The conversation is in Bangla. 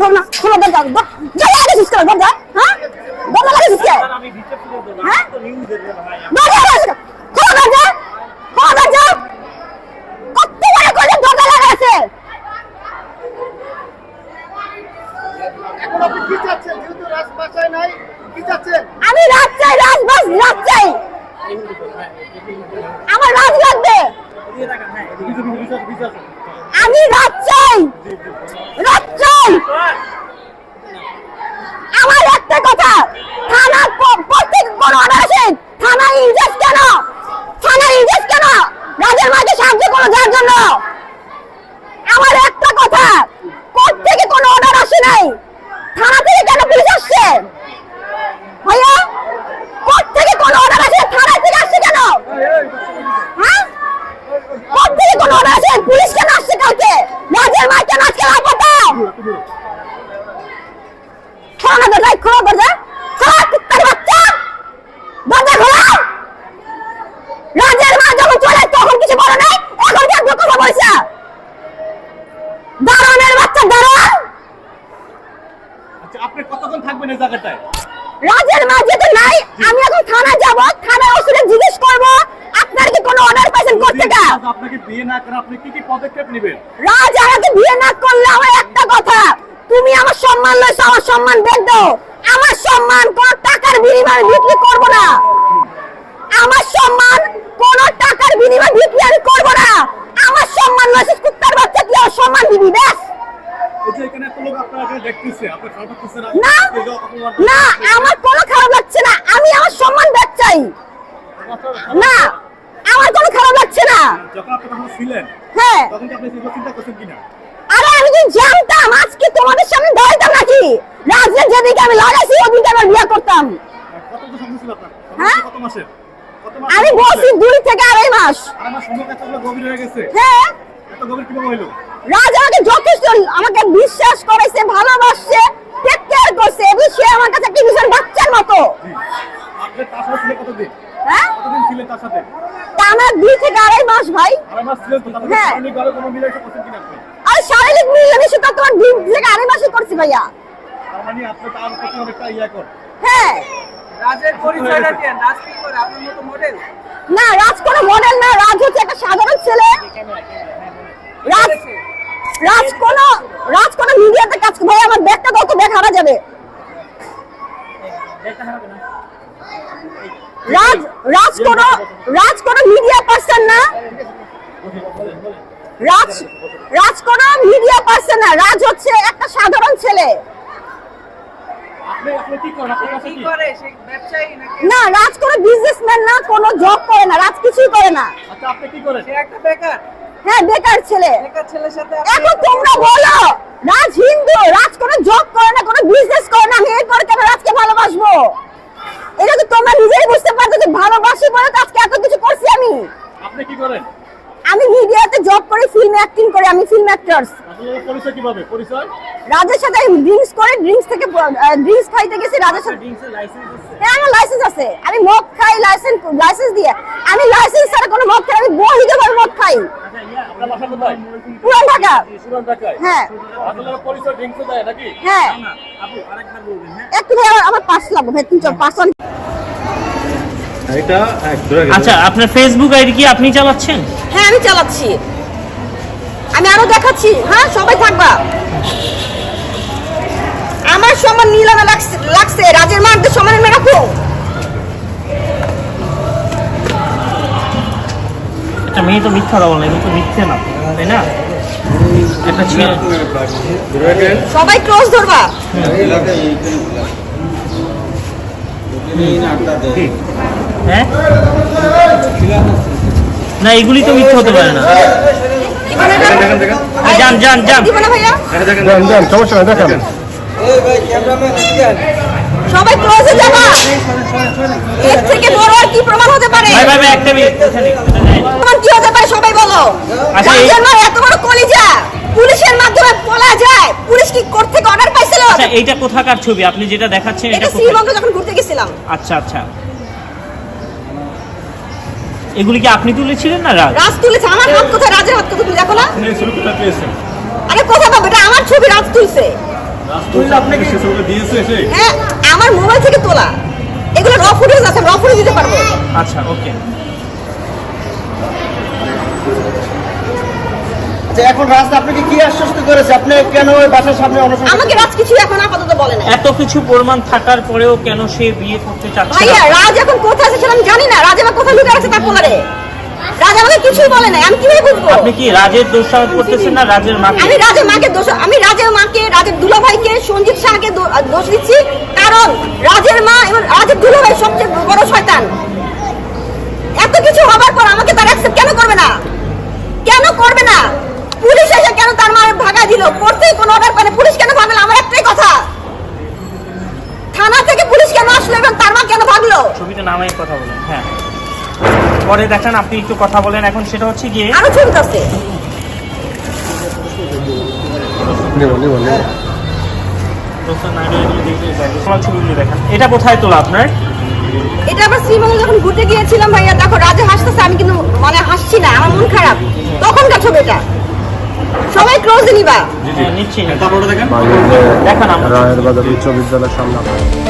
দরজা হ্যাঁ? দরজা লাগিয়েছিস হ্যাঁ? দরজা লাগিয়েছিস খোলা দরজা খোলা দরজা কত বড় করে দরজা লাগাইছে এখন আপনি কি চাচ্ছেন? যেহেতু রাজবাসায় নাই কি চাচ্ছেন? আমি রাত চাই বাস রাত চাই আমার রাত লাগবে। হ্যাঁ আমি রাত চাই রাত চাই আমার একটা কথা থানা প- প্রত্যেক কোন অর্ডার আছে থানা ইনজেস কেন থানা ইনজেস কেন রাজের মাঝে সাহায্য করো যার জন্য আমার একটা কথা কোর্ট থেকে কোনো অর্ডার আসে নাই থানা থেকে কেন পুলিশ আসছে ভাইয়া কোর্ট থেকে কোনো অর্ডার আসে থানা থেকে আসছে কেন হ্যাঁ কোর্ট থেকে কোনো অর্ডার আসে পুলিশ কেন আসছে কালকে রাজের মা কেন আজকে লাপতা খোলা না দরজা খোলা দরজা খোলা কুত্তার বাচ্চা। দরজা খোলা। রাজের মা যখন চলে তখন কিছু বলে নাই। এখন কি একদম কথা বলছে দারোয়ানের বাচ্চা দারোয়ান। আচ্ছা আপনি কতক্ষণ থাকবেন এই জায়গাটায়? রাজের মা যেতে নাই। আমি এখন থানা যাব। থানায় অর্ডার পাইছেন কোর্ট থেকে আজ আপনাকে বিয়ে না করে আপনি কি কি পদক্ষেপ নেবেন? রাজ আমাকে বিয়ে না করলে আমার একটা কথা তুমি আমার সম্মান লইছো আমার সম্মান বেদ দাও। আমার সম্মান কোন টাকার বিনিময়ে বিক্রি করব না। আমার সম্মান কোন টাকার বিনিময়ে বিক্রি আমি করব না। আমার সম্মান লইছো কুত্তার বাচ্চা কি আমার সম্মান দিবি ব্যাস। না? আমার কোনো খারাপ লাগছে না আমি আমার সম্মান ব্যাক চাই। না আমার খারাপ লাগছে না। যখন আপনি তখন ছিলেন হ্যাঁ। তখন কি আপনি চিন্তা করছেন কিনা? আরে আমি যদি জানতাম? আজকে তোমাদের সামনে দাঁড়াতাম নাকি? রাজ্যের যেদিকে আমি লাগাইছি ওদিকে আমার বিয়ে করতাম। কত বছর ছিল আপনার? হ্যাঁ? কত মাসের? আমি বলছি দুই থেকে আড়াই মাস। আমার সময় এতগুলো গভীর হয়ে গেছে। হ্যাঁ। এত গভীর কীভাবে হইল রাজ আমাকে যথেষ্ট আমাকে বিশ্বাস করেছে ভালোবাসছে টেক কেয়ার করছে এবং সে আমার কাছে একটা ভীষণ বাচ্চার মতো। আপনি তার সাথে কতদিন? হ্যাঁ? কতদিন ছিলেন তার সাথে? আমার দুই থেকে আড়াই মাস ভাই। মাস হ্যাঁ। আর শারীরিক মিলামিশা তো তোমার দুই থেকে আড়াই মাসই করছি ভাইয়া। মানে ইয়া হ্যাঁ। রাজের পরিচয়টা দেন রাজ কি করে? আপনার মতো মডেল না রাজ কোনো মডেল না রাজ হচ্ছে একটা সাধারণ ছেলে। রাজ রাজ কোন রাজ কোন মিডিয়াতে কাজ ভাই আমার ব্যাগটা দাও তো ব্যাগ হারা যাবে। রাজ রাজ কোন রাজ কোন মিডিয়া পার্সন না। রাজ রাজ কোন মিডিয়া পার্সন না। রাজ হচ্ছে একটা সাধারণ ছেলে। আপনি আপনি কি করেন? আপনার কাছে কি? কি করে? সে ব্যবসায়ী না রাজ কোন বিজনেসম্যান না কোনো জব করে না। রাজ কিছুই করে না। আচ্ছা আপনি কি করেন? সে একটা বেকার। হ্যাঁ বেকার ছেলে। বেকার ছেলের সাথে এখন তোমরা বলো রাজ হিন্দু রাজ কোনো জব করে না কোনো বিজনেস করে না। আমি করে কেন রাজকে ভালোবাসবো এটা তো তোমরা নিজেই বুঝতে পারছ যে ভালোবাসি বলে তো আজকে এত কিছু করছি আমি। আপনি কি করেন? আমি মিডিয়াতে জব করি ফিল্ম অ্যাক্টিং করি আমি ফিল্ম অ্যাক্টরস পরিচয় কীভাবে? পরিচয়? রাজের সাথে ড্রিঙ্কস করে ড্রিঙ্কস থেকে ড্রিঙ্কস খাইতে গেছি রাজের সাথে। ড্রিঙ্কসের লাইসেন্স আছে? হ্যাঁ আমার লাইসেন্স আছে। আমি মদ খাই লাইসেন্স লাইসেন্স দিয়ে। আমি লাইসেন্স ছাড়া কোনো মদ খাই আমি বহিতে ভাবে মদ খাই। আচ্ছা পুরান ঢাকা। হ্যাঁ। হ্যাঁ। হ্যাঁ? একটু আমার আমার পাস লাগবে ভাই তিন চার পাঁচ এটা আচ্ছা আপনার ফেসবুক আইডি কি আপনি চালাচ্ছেন? হ্যাঁ আমি চালাচ্ছি। আমি আরও দেখাচ্ছি। হ্যাঁ সবাই থাকবা। আমার সমান নীলামে লাগছে লাগছে। রাজের মারদের সমান এনে রাখো। একটা মেয়ে তো মিথ্যা বলে এগুলো তো মিথ্যে না তাই না? একটা ছেলে। সবাই ক্লোজ ধরবা। হ্যাঁ? না এগুলি তো মিথ্যা হতে পারে না। যান, যান, যান। জীবনে সমস্যা নাই দেখেন। সবাই ক্লোজে যাবা। এর থেকে বড় আর কি প্রমাণ হতে পারে? ভাই ভাই ভাই একটা মিনিট এখানে, এটা নেই। প্রমাণ কি হতে পারে সবাই বলো? আচ্ছা, এত বড় কলিজা। পুলিশের মাধ্যমে বলা যায় পুলিশ কি কোর্ট থেকে অর্ডার পাইছিল? আচ্ছা এইটা কোথাকার ছবি? আপনি যেটা দেখাচ্ছেন এটা এটা শ্রীমঙ্গল যখন ঘুরতে গেছিলাম। আচ্ছা আচ্ছা। এগুলি কি আপনি তুলেছিলেন না রাজ? রাজ তুলেছে আমার হাত কোথায়? রাজের হাত কোথায় তুমি দেখো না। আরে কোথায় পাবে? এটা আমার ছবি রাজ তুলছে। রাষ্ট্রপতি আপনাকে? সে ছবিটা দিয়েছে এসে? হ্যাঁ আমার মোবাইল থেকে তোলা। এগুলো র ফুটেজ আছে র ফুটেজ দিতে পারব। আচ্ছা ওকে আচ্ছা এখন রাস্তা আপনাকে কি আশ্বস্ত করেছে? আপনি কেন ওই বাসার সামনে অনশন আমাকে রাজ কিছু এখন আপাতত বলে না এত কিছু প্রমাণ থাকার পরেও কেন সে বিয়ে করতে চাচ্ছে ভাইয়া রাজ এখন কোথায় আছে সেটা আমি জানি না। রাজ আমার কোথায় লুকে আছে তার পোলারে? রাজ আমাকে কিছুই বলে না আমি কীভাবে বুঝব? আপনি কি রাজের দোষারোপ করতেছেন না রাজের মাকে? আমি রাজের মাকে দোষ আমি রাজের মাকে রাজের দুলাভাইকে সঞ্জিত শাহকে দোষ দিচ্ছি। কারণ রাজের মা এবং রাজের দুলাভাই সবচেয়ে বড় শয়তান। এত কিছু হবার পর আমাকে তার অ্যাকসেপ্ট কেন করবে না? কেন করবে না? কেন তার মা ভাগা দিল? করতেই কোনো অর্ডার পারে পুলিশ কেন ভাগলো? আমার একটাই কথা। থানা থেকে পুলিশ কেন আসলো এবং তার মা কেন ভাগলো? ছবিটা নামাই কথা বলেন হ্যাঁ। পরে দেখেন আপনি একটু কথা বলেন। এখন সেটা হচ্ছে গিয়ে আরও ছবি দেখেন। এটা কোথায় তোলা আপনার? এটা আবার শ্রীমঙ্গল যখন ঘুরতে গিয়েছিলাম ভাইয়া দেখো রাজা হাসতেছে আমি কিন্তু মানে হাসছি না আমার মন খারাপ। তখনকার ছবি এটা। সবাই ক্লোজ নিবা। জি জি। নিচ্ছি। তারপরে দেখেন। দেখেন আমরা রায়ের বাজার উচ্চ বিদ্যালয়ের সামনে।